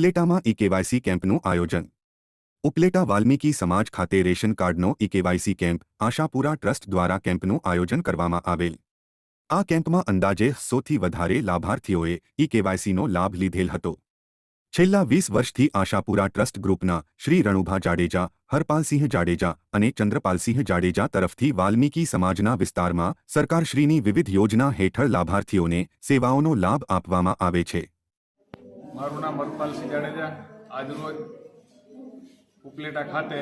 ઉપલેટામાં e KYC કેમ્પનું આયોજન. ઉપલેટા વાલ્મીકી સમાજ ખાતે રેશન કાર્ડનો e KYC camp Ashapura trust દ્વારા કેમ્પનું આયોજન કરવામાં આવેલ. આ કેમ્પમાં અંદાજે સોથી વધારે લાભાર્થીઓએ ઈ કેવાયસીનો લાભ લીધેલ હતો. છેલ્લા વીસ વર્ષથી આશાપુરા ટ્રસ્ટ ગ્રુપના શ્રી રણુભા જાડેજા, હરપાલસિંહ જાડેજા અને ચંદ્રપાલસિંહ જાડેજા તરફથી વાલ્મીકી સમાજના વિસ્તારમાં સરકારશ્રીની વિવિધ યોજના હેઠળ લાભાર્થીઓને સેવાઓનો લાભ આપવામાં આવે છે. મારું નામ હરપાલસિંહ જાડેજા આજરોજ ઉપલેટા ખાતે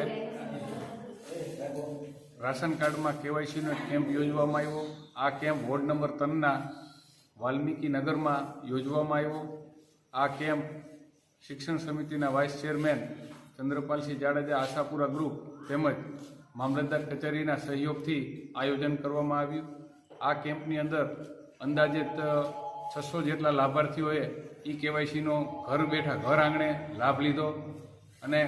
રાશન કાર્ડમાં કેવાયસીનો કેમ્પ યોજવામાં આવ્યો. આ કેમ્પ વોર્ડ નંબર ત્રણના વાલ્મીકી નગરમાં યોજવામાં આવ્યો. આ કેમ્પ શિક્ષણ સમિતિના vice chairman Chandrapalsinh Jadeja Ashapura group તેમજ મામલતદાર કચેરીના સહયોગથી આયોજન કરવામાં આવ્યું. આ કેમ્પની અંદર અંદાજિત છસો જેટલા લાભાર્થીઓએ ઈ કેવાયસીનો ઘર બેઠા ઘર આંગણે લાભ લીધો અને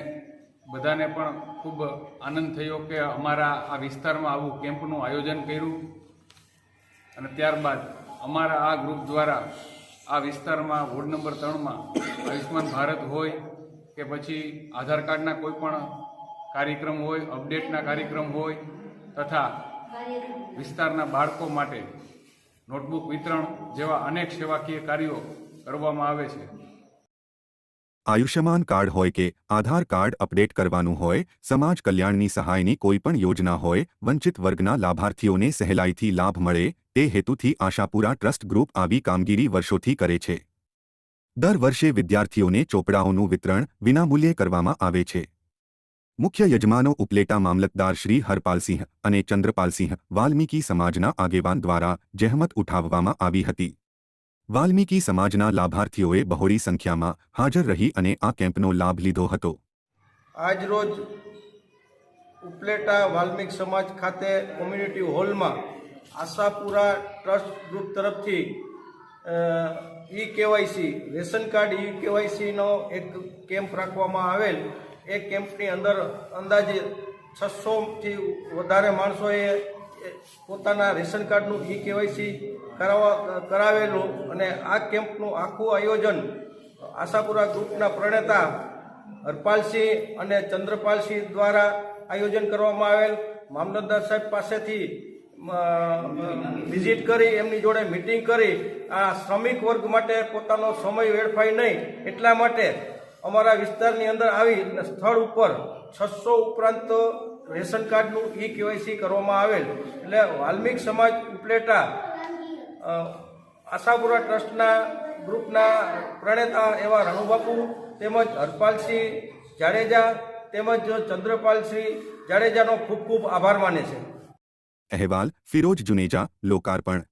બધાને પણ ખૂબ આનંદ થયો કે અમારા આ વિસ્તારમાં આવું કેમ્પનું આયોજન કર્યું. અને ત્યારબાદ અમારા આ ગ્રુપ દ્વારા આ વિસ્તારમાં વોર્ડ નંબર ત્રણમાં આયુષ્માન ભારત હોય કે પછી આધાર કાર્ડના કોઈ પણ કાર્યક્રમ હોય, અપડેટના કાર્યક્રમ હોય તથા વિસ્તારના બાળકો માટે નોટબુક વિતરણ જેવા અનેક સેવાકીય કાર્યો કરવામાં આવે છે. આયુષ્યમાન કાર્ડ હોય કે આધાર કાર્ડ અપડેટ કરવાનું હોય, સમાજ કલ્યાણની સહાયની કોઈ પણ યોજના હોય, વંચિત વર્ગના લાભાર્થીઓને સહેલાઈથી લાભ મળે, તે હેતુથી આશાપુરા ટ્રસ્ટ ગ્રુપ આવી કામગીરી વર્ષોથી કરે છે. દર વર્ષે વિદ્યાર્થીઓને ચોપડાઓનું વિતરણ વિનામૂલ્યે કરવામાં આવે છે. મુખ્ય યજમાનો ઉપલેટા મામલતદાર શ્રી હરપાલસિંહ અને ચંદ્રપાલસિંહ વાલ્મીકી સમાજના આગેવાન દ્વારા જહેમત ઉઠાવવામાં આવી હતી. વાલ્મીકી સમાજના લાભાર્થીઓએ બહોળી સંખ્યામાં હાજર રહી અને આ કેમ્પનો લાભ લીધો હતો. આજરોજ ઉપલેટા વાલ્મીક સમાજ ખાતે કોમ્યુનિટી હોલમાં આશાપુરા ટ્રસ્ટ ગ્રુપ તરફથી e KYC, ration card e કેવાયસીનો એક કેમ્પ રાખવામાં આવેલ એ કેમ્પની અંદર અંદાજે છસોથી વધારે માણસોએ પોતાના રેશન કાર્ડનું ઈ કેવાયસી કરાવવા, કરાવેલું અને આ કેમ્પનું આખું આયોજન આશાપુરા ગ્રુપના પ્રણેતા હરપાલસિંહ અને ચંદ્રપાલસિંહ દ્વારા આયોજન કરવામાં આવેલ. મામલતદાર સાહેબ પાસેથી વિઝિટ કરી, એમની જોડે મિટિંગ કરી. આ શ્રમિક વર્ગ માટે પોતાનો સમય વેડફાય નહીં એટલા માટે અમારા વિસ્તારની અંદર આવી અને સ્થળ ઉપર છસો ઉપરાંત રેશન કાર્ડનું ઈ કેવાયસી કરવામાં આવેલ. એટલે વાલ્મિક સમાજ ઉપલેટા આશાપુરા ટ્રસ્ટના ગ્રુપના પ્રણેતા એવા રણુબાપુ તેમજ હરપાલસિંહ જાડેજા તેમજ ચંદ્રપાલસિંહ જાડેજાનો ખૂબ ખૂબ આભાર માને છે. અહેવાલ ફિરોજ જુનેજા, લોકાર્પણ.